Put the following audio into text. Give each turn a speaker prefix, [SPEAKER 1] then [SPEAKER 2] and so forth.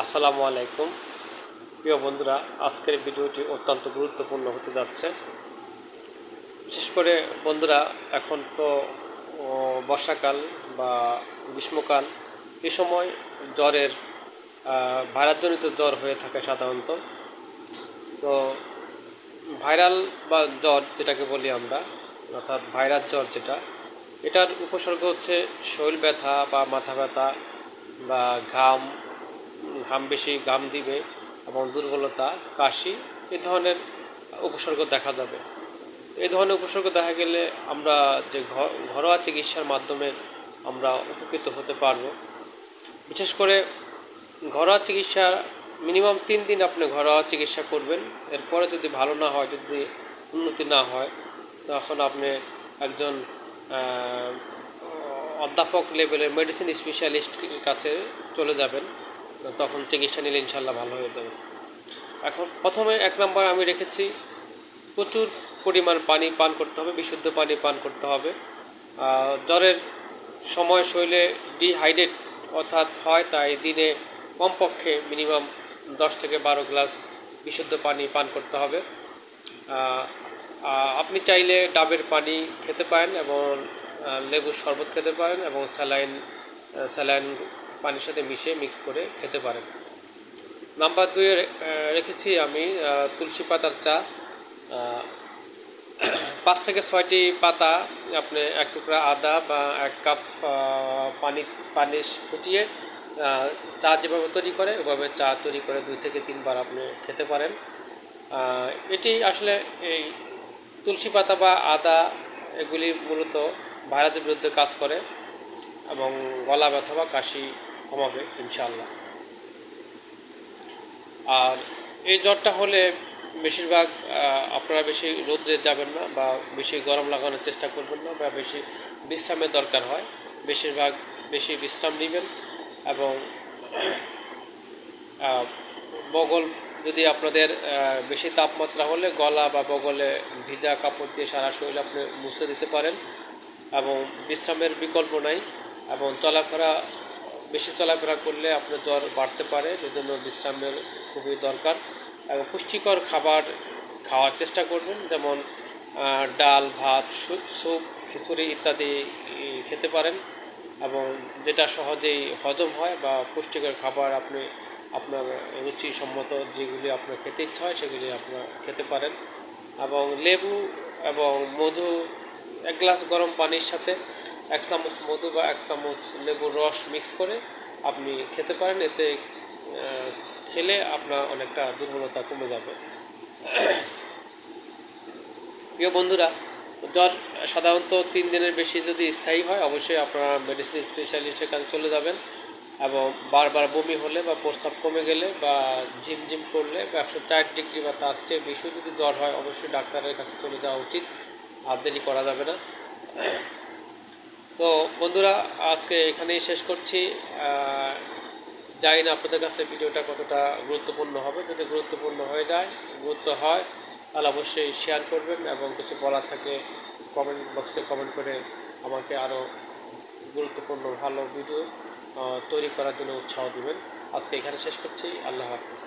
[SPEAKER 1] আসসালামু আলাইকুম। প্রিয় বন্ধুরা, আজকের ভিডিওটি অত্যন্ত গুরুত্বপূর্ণ হতে যাচ্ছে। বিশেষ করে বন্ধুরা, এখন তো বর্ষাকাল বা গ্রীষ্মকাল, এ সময় জ্বরের ভাইরাসজনিত জ্বর হয়ে থাকে সাধারণত। তো, ভাইরাল বা জ্বর যেটাকে বলি আমরা, অর্থাৎ ভাইরাস জ্বর যেটা, এটার উপসর্গ হচ্ছে শরীর ব্যথা বা মাথা ব্যথা বা ঘাম ঘাম বেশি, ঘাম দিবে এবং দুর্বলতা, কাশি এই ধরনের উপসর্গ দেখা যাবে। এই ধরনের উপসর্গ দেখা গেলে আমরা যে ঘরোয়া চিকিৎসার মাধ্যমে আমরা উপকৃত হতে পারব। বিশেষ করে ঘরোয়া চিকিৎসা, মিনিমাম তিন দিন আপনি ঘরোয়া চিকিৎসা করবেন। এরপরে যদি ভালো না হয়, যদি উন্নতি না হয়, তখন আপনি একজন অধ্যাপক লেভেলের মেডিসিন স্পেশালিস্টের কাছে চলে যাবেন। তখন চিকিৎসা নিলে ইনশাল্লাহ ভালো হয়ে যাবে। এখন প্রথমে এক নম্বর আমি রেখেছি, প্রচুর পরিমাণ পানি পান করতে হবে, বিশুদ্ধ পানি পান করতে হবে। জ্বরের সময় শরীরে ডিহাইড্রেট অর্থাৎ হয়, তাই দিনে কমপক্ষে মিনিমাম দশ থেকে বারো গ্লাস বিশুদ্ধ পানি পান করতে হবে। আপনি চাইলে ডাবের পানি খেতে পারেন এবং লেবুর শরবত খেতে পারেন এবং স্যালাইন স্যালাইন পানির সাথে মিশিয়ে মিক্স করে খেতে পারেন। নাম্বার দুয়ে রেখেছি আমি তুলসী পাতার চা। পাঁচ থেকে ছয়টি পাতা আপনি এক টুকরা আদা বা এক কাপ পানি পানি ফুটিয়ে চা যেভাবে তৈরি করে, ওভাবে চা তৈরি করে দুই থেকে তিনবার আপনি খেতে পারেন। এটি আসলে এই তুলসী পাতা বা আদা এগুলি মূলত ভাইরাসের বিরুদ্ধে কাজ করে এবং গলা ব্যথা বা কাশি কমাবে ইনশাল্লাহ আর এই জ্বরটা হলে বেশিরভাগ আপনারা বেশি রোদ্রে যাবেন না বা বেশি গরম লাগানোর চেষ্টা করবেন না বা বেশি বিশ্রামের দরকার হয়। বেশিরভাগ বেশি বিশ্রাম নেবেন এবং বগল যদি আপনাদের বেশি তাপমাত্রা হলে গলা বা বগলে ভিজা কাপড় দিয়ে সারা শরীর আপনি মুছে দিতে পারেন এবং বিশ্রামের বিকল্প নাই এবং চলাফেরা বেশি চলাফেরা করলে আপনার জ্বর বাড়তে পারে সেজন্য বিশ্রামের খুবই দরকার এবং পুষ্টিকর খাবার খাওয়ার চেষ্টা করবেন, যেমন ডাল, ভাত স্যুপ স্যুপ, খিচুড়ি ইত্যাদি খেতে পারেন এবং যেটা সহজেই হজম হয় বা পুষ্টিকর খাবার আপনি আপনার রুচিসম্মত যেগুলি আপনার খেতে ইচ্ছা হয় সেগুলি আপনার খেতে পারেন এবং লেবু এবং মধু, এক গ্লাস গরম পানির সাথে এক চামচ মধু বা এক চামচ লেবুর রস মিক্স করে আপনি খেতে পারেন। এতে খেলে আপনার অনেকটা দুর্বলতা কমে যাবে। প্রিয় বন্ধুরা, জ্বর সাধারণত তিন দিনের বেশি যদি স্থায়ী হয়, অবশ্যই আপনারা মেডিসিন স্পেশালিস্টের কাছে চলে যাবেন এবং বারবার বমি হলে বা প্রস্রাব কমে গেলে বা ঝিমঝিম করলে বা একশো চার ডিগ্রি বা তার চেয়ে বেশি যদি জ্বর হয়, অবশ্যই ডাক্তারের কাছে চলে যাওয়া উচিত। আর দেরি করা যাবে না। তো বন্ধুরা, আজকে এখানেই শেষ করছি। জানি না আপনাদের কাছে ভিডিওটা কতটা গুরুত্বপূর্ণ হবে। যদি গুরুত্বপূর্ণ হয়ে যায়, গুরুত্ব হয়, তাহলে অবশ্যই শেয়ার করবেন এবং কিছু বলার থাকে কমেন্ট বক্সে কমেন্ট করে আমাকে আরও গুরুত্বপূর্ণ, ভালো ভিডিও তৈরি করার জন্য উৎসাহ দেবেন। আজকে এখানে শেষ করছি। আল্লাহ হাফিজ।